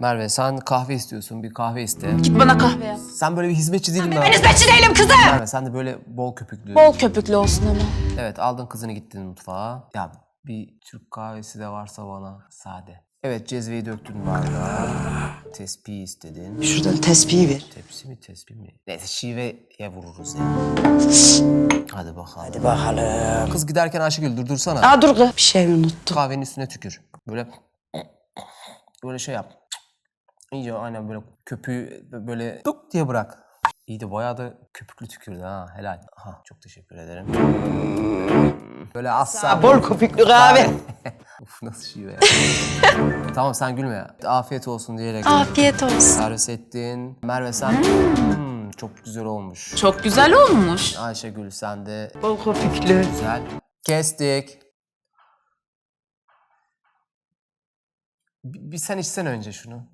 Merve sen kahve istiyorsun. Bir kahve iste. Git bana kahve yap. Sen böyle bir hizmetçi değilim Ben ben. hizmetçi değilim kızım. Merve sen de böyle bol köpüklü. Bol köpüklü olsun ama. Evet aldın kızını gittin mutfağa. Ya bir Türk kahvesi de varsa bana sade. Evet cezveyi döktün bardağa. Tespih istedin. Şuradan tespihi ver. Tepsi mi tespih mi? Neyse şiveye vururuz ya. Hadi bakalım. Hadi bakalım. Kız giderken Ayşegül durdursana. Aa dur kız. Bir şey unuttum. Kahvenin üstüne tükür. Böyle böyle şey yap. İyice aynen böyle köpüğü böyle tuk diye bırak. İyi de bayağı da köpüklü tükürdü ha helal. Aha çok teşekkür ederim. Böyle asla Bol köpüklü kahve. Uf nasıl şive ya. tamam sen gülme ya. Afiyet olsun diyerek Afiyet olsun. servis ettin. Merve sen Hmm, çok güzel olmuş. Çok güzel olmuş. Ayşegül sen de Bol köpüklü. güzel. Kestik. Bir, bir sen içsen önce şunu.